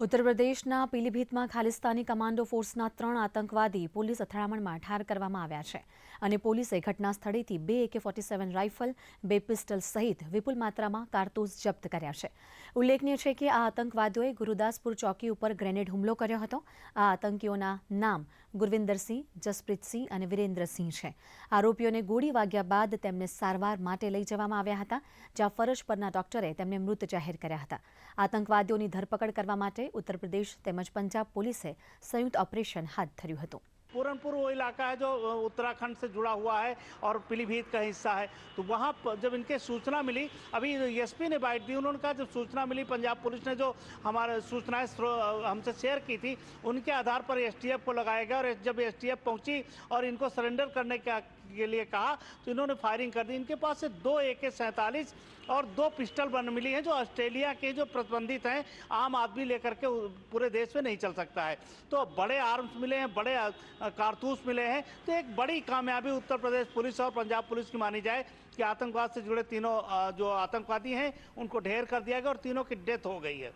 ઉત્તર પ્રદેશના પીલીભીતમાં ખાલિસ્તાની કમાન્ડો ફોર્સના ત્રણ આતંકવાદી પોલીસ અથડામણમાં ઠાર કરવામાં આવ્યા છે અને પોલીસે ઘટના સ્થળેથી બે એકે ફોર્ટી સેવન રાઇફલ, બે પિસ્ટલ સહિત વિપુલ માત્રામાં કારતૂસ જપ્ત કર્યા છે. ઉલ્લેખનીય છે કે આ આતંકવાદીઓએ ગુરુદાસપુર ચોકી ઉપર ગ્રેનેડ હુમલો કર્યો હતો. આ આતંકીઓના નામ ગુરવિંદરસિંહ જસપ્રીતસિંહ અને વિરેન્દ્રસિંહ છે. આરોપીઓને ગોળી વાગ્યા બાદ તેમને સારવાર માટે લઈ જવામાં આવ્યા હતા, જ્યાં ફરજ પરના ડોક્ટરે તેમને મૃત જાહેર કર્યા હતા. આતંકવાદીઓની ધરપકડ કરવા માટે ઉત્તરપ્રદેશ તેમજ પંજાબ પોલીસે સંયુક્ત ઓપરેશન હાથ ધર્યું હતું. पूरनपुर वो इलाका है जो उत्तराखंड से जुड़ा हुआ है और पीलीभीत का हिस्सा है। तो वहाँ जब इनके सूचना मिली, अभी एसपी ने बाइट दी, उन्होंने कहा जब सूचना मिली, पंजाब पुलिस ने जो हमारे सूचनाएँ हमसे शेयर की थी, उनके आधार पर एसटीएफ को लगाया गया और जब एसटीएफ पहुँची और इनको सरेंडर करने का, के लिए कहा तो इन्होंने फायरिंग कर दी। इनके पास से दो ए के सैंतालीस और दो पिस्टल बन, मिली हैं जो ऑस्ट्रेलिया के जो प्रतिबंधित हैं, आम आदमी लेकर के पूरे देश में नहीं चल सकता है। तो बड़े आर्म्स मिले हैं, बड़े कारतूस मिले हैं। तो एक बड़ी कामयाबी उत्तर प्रदेश पुलिस और पंजाब पुलिस की मानी जाए कि आतंकवाद से जुड़े तीनों जो आतंकवादी हैं, उनको ढेर कर दिया गया और तीनों की डेथ हो गई है।